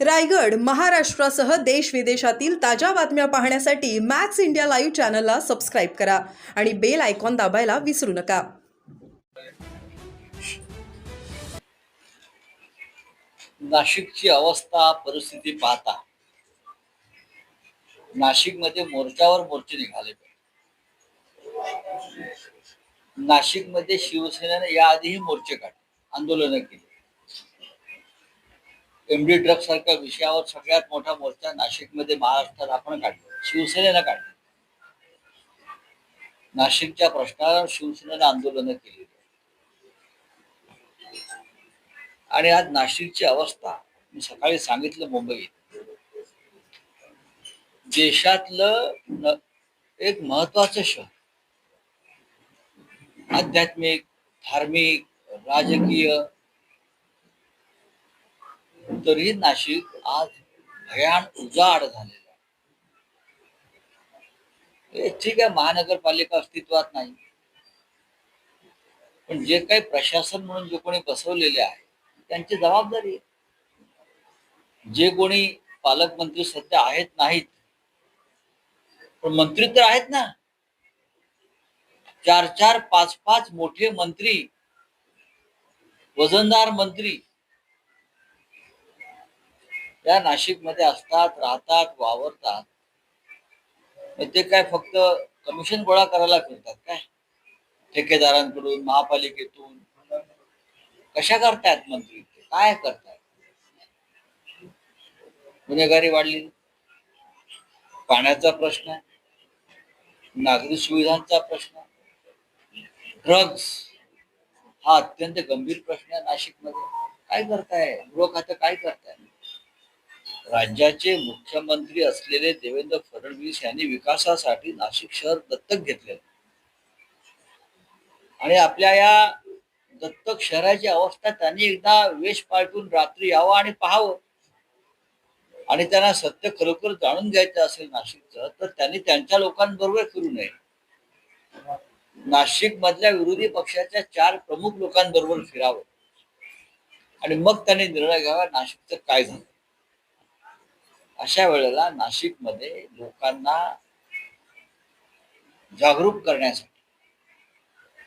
रायगड महाराष्ट्रासह देश विदेशातील ताज्या बातम्या पाहण्यासाठी मॅक्स इंडिया लाईव्ह चॅनलला सबस्क्राईब करा आणि बेल आयकॉन दाबायला विसरू नका. नाशिकची अवस्था परिस्थिती पाहता. नाशिकमध्ये मोर्चावर मोर्चे निघाले. नाशिकमध्ये शिवसेनेने याआधीही मोर्चे काढले आंदोलनं केली. एमडी ड्रग सारख्या विषयावर सगळ्यात मोठा मोर्चा नाशिकमध्ये महाराष्ट्रात आपण काढला. शिवसेनेनं काढला. नाशिकच्या प्रश्नावर शिवसेनेनं आंदोलन केली. आणि आज नाशिकची अवस्था मी सकाळी सांगितलं मुंबईत. देशातलं एक महत्वाचं शहर. आध्यात्मिक धार्मिक राजकीय तरी नाशिक आज भयान उजाड झालेलं आहे. ठीक आहे महानगरपालिका अस्तित्वात नाही. पण जे काही प्रशासन म्हणून जे कोणी बसवलेले आहे त्यांची जबाबदारी आहे. जे कोणी पालकमंत्री सध्या आहेत नाहीत पण मंत्री तर आहेत ना. चार चार पाच पाच मोठे मंत्री वजनदार मंत्री त्या नाशिकमध्ये असतात राहतात वावरतात. ते काय फक्त कमिशन गोळा करायला फिरतात काय? ठेकेदारांकडून महापालिकेतून. कशा करतायत मंत्री? काय करतायत गुन्हेगारी वाढली. पाण्याचा प्रश्न आहे. नागरी सुविधांचा प्रश्न ड्रग्स हा अत्यंत गंभीर प्रश्न आहे नाशिकमध्ये. काय करताय? गृह खातं काय करताय? राज्याचे मुख्यमंत्री असलेले देवेंद्र फडणवीस यांनी विकासासाठी नाशिक शहर दत्तक घेतले आणि आपल्या या दत्तक शहराची अवस्था त्यांनी एकदा वेश पालटून रात्री यावं आणि पाहावं. आणि त्यांना सत्य खरोखर जाणून घ्यायचं असेल नाशिकचं तर त्यांनी त्यांच्या लोकांबरोबर फिरू नये. नाशिक मधल्या विरोधी पक्षाच्या चार प्रमुख लोकांबरोबर फिरावं. आणि मग त्यांनी निर्णय घ्यावा नाशिकचं काय झालं. अशा वेळेला नाशिकमध्ये लोकांना जागरूक करण्यासाठी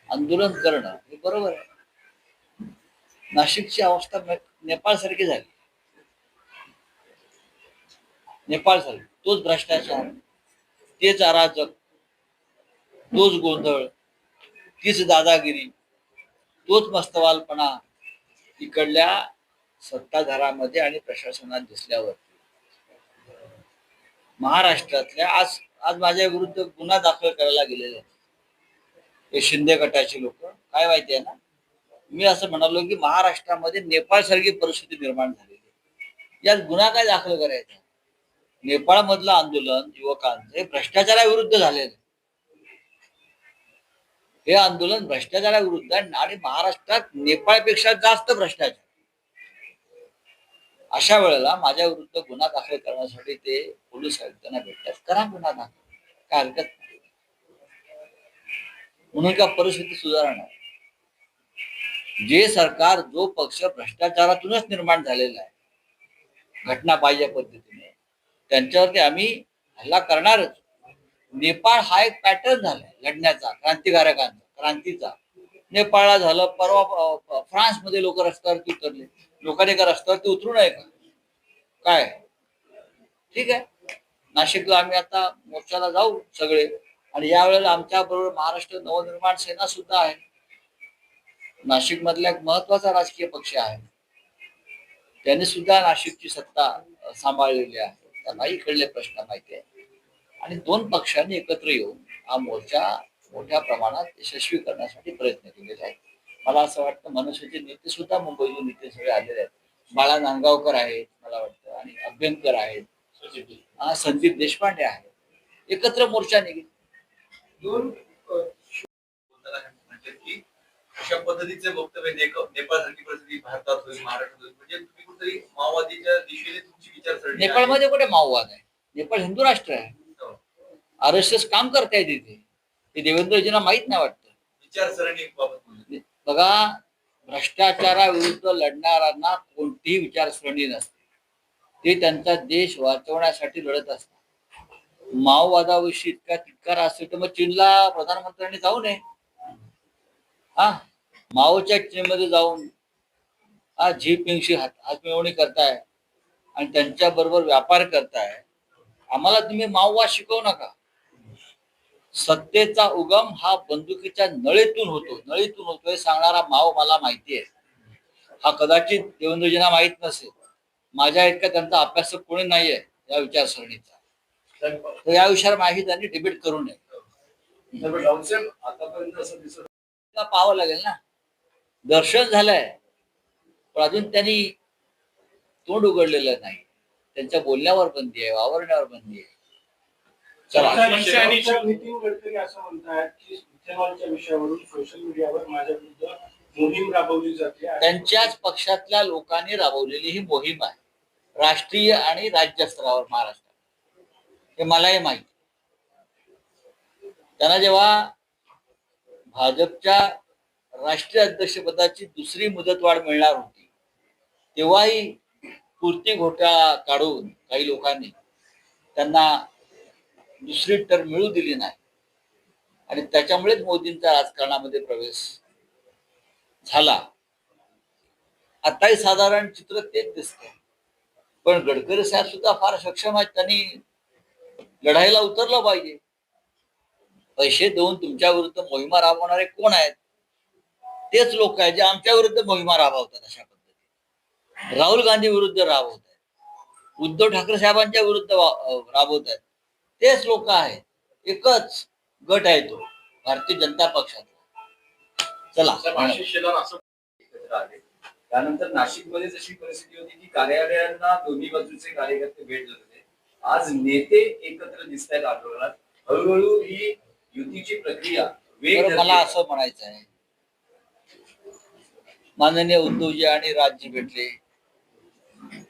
आंदोलन करणं हे बरोबर आहे. नाशिकची अवस्था नेपाळ सारखी झाली. नेपाळ सारखी तोच भ्रष्टाचार तेच अराजक तोच गोंधळ तीच दादागिरी तोच मस्तवालपणा इकडल्या सत्ताधारामध्ये आणि प्रशासनात दिसल्यावर. महाराष्ट्रातल्या आज आज माझ्या विरुद्ध गुन्हा दाखल करायला गेलेले आहेत. हे शिंदे गटाचे लोक. काय माहिती आहे ना? मी असं म्हणालो की महाराष्ट्रामध्ये नेपाळ सारखी परिस्थिती निर्माण झालेली आहे. यात गुन्हा काय दाखल करायचा? नेपाळ मधलं आंदोलन युवकांचं हे भ्रष्टाचाराविरुद्ध झालेलं हे आंदोलन भ्रष्टाचाराविरुद्ध आहे आणि महाराष्ट्रात नेपाळपेक्षा जास्त भ्रष्टाचार. अशा वेळेला माझ्या विरुद्ध गुन्हा दाखल करण्यासाठी ते पोलीस आयुक्तांना भेटतात. करा गुन्हा दाखल. काय हरकत नाही. म्हणून का परिस्थिती सुधारणार? जे सरकार जो पक्ष भ्रष्टाचारातूनच निर्माण झालेला आहे घटना पाहिजे पद्धतीने त्यांच्यावरती आम्ही हल्ला करणारच. नेपाळ हा एक पॅटर्न झालाय लढण्याचा क्रांतिकारकांचा क्रांतीचा. नेपाळला झालं परवा फ्रान्समध्ये लोक रस्त्यावरती उतरले. लोकांनी का रस्त्यावरती उतरू नये का? काय? ठीक आहे. नाशिकला आम्ही आता मोर्चाला जाऊ सगळे. आणि यावेळेला आमच्या बरोबर महाराष्ट्र नवनिर्माण सेना सुद्धा आहे. नाशिक मधला एक महत्त्वाचा राजकीय पक्ष आहे. त्यांनी सुद्धा नाशिकची सत्ता सांभाळलेली आहे. त्यांना इकडले प्रश्न माहिती आहे. आणि दोन पक्षांनी एकत्र येऊन हा मोर्चा मोठ्या प्रमाणात यशस्वी करण्यासाठी प्रयत्न केलेले आहेत. मला असं वाटतं मनुष्याचे नेते सुद्धा मुंबईतून नेते सगळे आलेले आहेत. बाळा नांदगावकर आहेत मला वाटतं आणि अभ्यंकर आहेत. हा, संदीप देशपांडे आहेत. एकत्र मोर्चा निघेल. दोन अशा पद्धतीचे वक्तव्य नेपाळसारखी परिस्थिती भारतात होईल महाराष्ट्रात होईल. म्हणजे तुम्ही कुठेतरी माओवादीच्या दिशेने तुमची विचारसरणी. नेपाळमध्ये कुठे माओवाद आहे? नेपाळ हिंदू राष्ट्र आहे. हो. आर एस एस काम करतायत तिथे ते देवेंद्रजींना माहीत नाही वाटतं. विचारसरणी बाबत. बघा भ्रष्टाचाराविरुद्ध लढणाऱ्यांना कोणतीही विचारसरणी नसते. ते त्यांचा देश वाचवण्यासाठी लढत असतात. माओवादाविषयी इतका तितकार असेल तर मग चीनला प्रधानमंत्र्यांनी जाऊ नये. हा माओच्या चीनमध्ये जाऊन हा झिपिंगशी हात हातमिळवणी करताय आणि त्यांच्या बरोबर व्यापार करताय. आम्हाला तुम्ही माओवाद शिकवू नका. सत्तेचा उगम हा बंदुकीच्या नळीतून होतो. नळीतून होतो हे सांगणारा माव मला माहिती आहे हा कदाचित देवेंद्रजींना माहीत नसेल. माझ्या इतका त्यांचा अभ्यास कोणी नाहीये या विचारसरणीचा. तर या विषयावर माहिती त्यांनी डिबेट करू नये. पाहावं लागेल ना. दर्शन झालंय. पण अजून त्यांनी तोंड उघडलेलं नाही. त्यांच्या बोलण्यावर बंदी आहे वावरण्यावर बंदी आहे. नितीन गडकरी असं म्हणतात की इथेनॉलच्या विषयावरून सोशल मीडियावर माझ्या विरुद्ध मोहीम राबवली जाते आणि त्यांच्याच पक्षातल्या लोकांनी राबवलेली ही मोहीम आहे. राष्ट्रीय आणि राज्य स्तरावर महाराष्ट्रात हे मलाही माहिती. त्यांना जेव्हा भाजपच्या राष्ट्रीय अध्यक्षपदाची दुसरी मुदतवाढ मिळणार होती तेव्हाही पूर्ती घोटाळा काढून काही लोकांनी त्यांना दुसरी टर्म मिळू दिली नाही. आणि त्याच्यामुळेच मोदींचा राजकारणामध्ये प्रवेश झाला. आताही साधारण चित्र तेच दिसत पण गडकरी साहेब सुद्धा फार सक्षम आहेत. त्यांनी लढाईला उतरलं पाहिजे. पैसे देऊन तुमच्या विरुद्ध मोहिमा राबवणारे कोण आहेत? तेच लोक आहेत जे आमच्या विरुद्ध मोहिमा राबवतात अशा पद्धतीने. राहुल गांधी विरुद्ध राबवत आहेत. उद्धव ठाकरे साहेबांच्या विरुद्ध राबवत आहेत. तेच लोक आहेत. एकच गट आहे तो भारतीय जनता पक्षाचा. चला. त्यानंतर नाशिकमध्ये जशी परिस्थिती होती की कार्यालयांना दोन्ही बाजूचे कार्यकर्ते भेट देत होते. आज नेते एकत्र दिसत आहेत आंदोलनात हळूहळू ही युतीची प्रक्रिया वेग. मला असं म्हणायचं आहे. माननीय उद्धवजी आणि राजजी भेटले.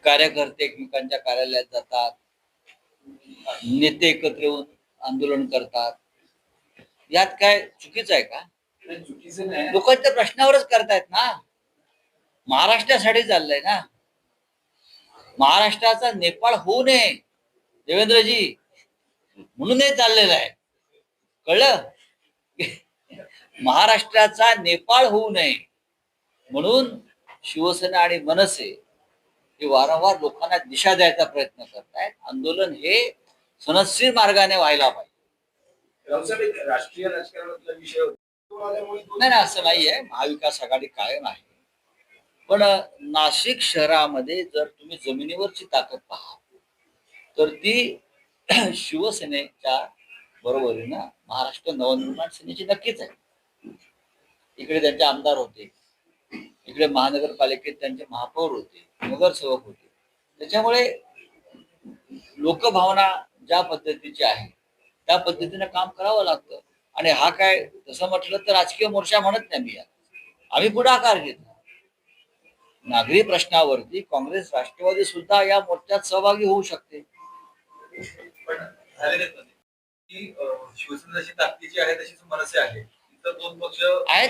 कार्यकर्ते एकमेकांच्या कार्यालयात जातात. नेते एकत्र येऊन आंदोलन करतात. यात काय चुकीचं आहे का? चुकीचं नाही. लोकांच्या प्रश्नावरच करतायत ना. महाराष्ट्रासाठी चाललंय ना. महाराष्ट्राचा नेपाळ होऊ नये देवेंद्रजी. म्हणून हे चाललेलं आहे. कळलं? महाराष्ट्राचा नेपाळ होऊ नये. म्हणून शिवसेना आणि मनसे हे वारंवार लोकांना दिशा द्यायचा प्रयत्न करतायत. आंदोलन हे सनस्वी मार्गाने व्हायला पाहिजे. राष्ट्रीय राजकारणातला विषय नाही असं नाहीये. महाविकास आघाडी कायम आहे. पण नाशिक शहरामध्ये जर तुम्ही जमिनीवरची ताकद पहा तर ती शिवसेनेच्या बरोबरीनं महाराष्ट्र नवनिर्माण सेनेची नक्कीच आहे. इकडे त्यांचे आमदार होते. इकडे महानगरपालिकेत त्यांचे महापौर होते नगरसेवक होते. त्याच्यामुळे लोकभावना ज्या पद्धतीची आहे त्या पद्धतीने काम करावं लागतं. आणि हा काय तसं म्हटलं तर राजकीय मोर्चा म्हणत नाही मी आम्ही पुढाकार घेतला नागरी प्रश्नावरती काँग्रेस राष्ट्रवादी सुद्धा या मोर्चात सहभागी होऊ शकते. पण झालेलेच नाही. शिवसेना जशी ताकदीची आहे तशीच मनसे आहे. दोन पक्ष आहेत.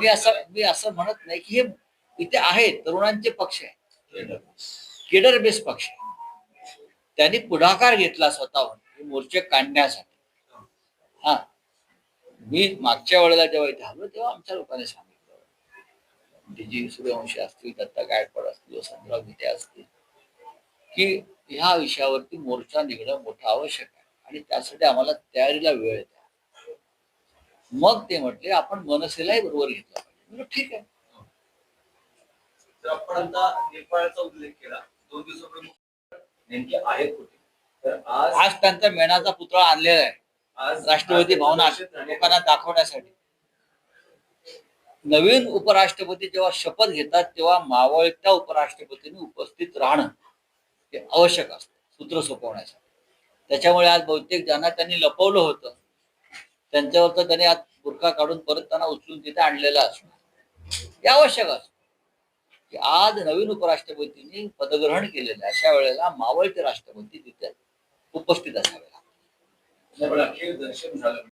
मी असं मी असं म्हणत नाही की हे इथे आहेत तरुणांचे पक्ष आहे. केडर. बेस पक्ष त्यांनी पुढाकार घेतला स्वतःहून हे मोर्चे काढण्यासाठी. हा. मी मागच्या वेळेला जेव्हा इथे आलो तेव्हा आमच्या लोकांनी सांगितलं. डीजी सूर्यवंशी असतील दत्ता गायकवाड असतील वसंतराव गीते असतील की ह्या विषयावरती मोर्चा निघणं मोठं आवश्यक आहे. आणि त्यासाठी आम्हाला तयारीला वेळ द्या. मग ते म्हटले आपण मनसेलाही बरोबर घेतलं पाहिजे. ठीक आहे. आपण आता नेपाळचा उल्लेख केला. दोन दिवसापूर्वी नेमके आहेत कुठे? तर आज आज त्यांचा मेणाचा पुतळा आणलेला आहे. आज राष्ट्रपती भवनात. लोकांना दाखवण्यासाठी. नवीन उपराष्ट्रपती जेव्हा शपथ घेतात तेव्हा मावळत्या उपराष्ट्रपतींनी उपस्थित राहणं हे आवश्यक असतं सूत्र सोपवण्यासाठी. त्याच्यामुळे आज बहुतेक ज्यांना त्यांनी लपवलं होतं त्यांच्यावर तर त्याने आज बुरखा काढून परत त्यांना उचलून तिथे आणलेला असणार. हे आवश्यक असतो. की आज नवीन उपराष्ट्रपतींनी पदग्रहण केलेलं आहे. अशा वेळेला मावळते राष्ट्रपती तिथे उपस्थित असावे लागतात.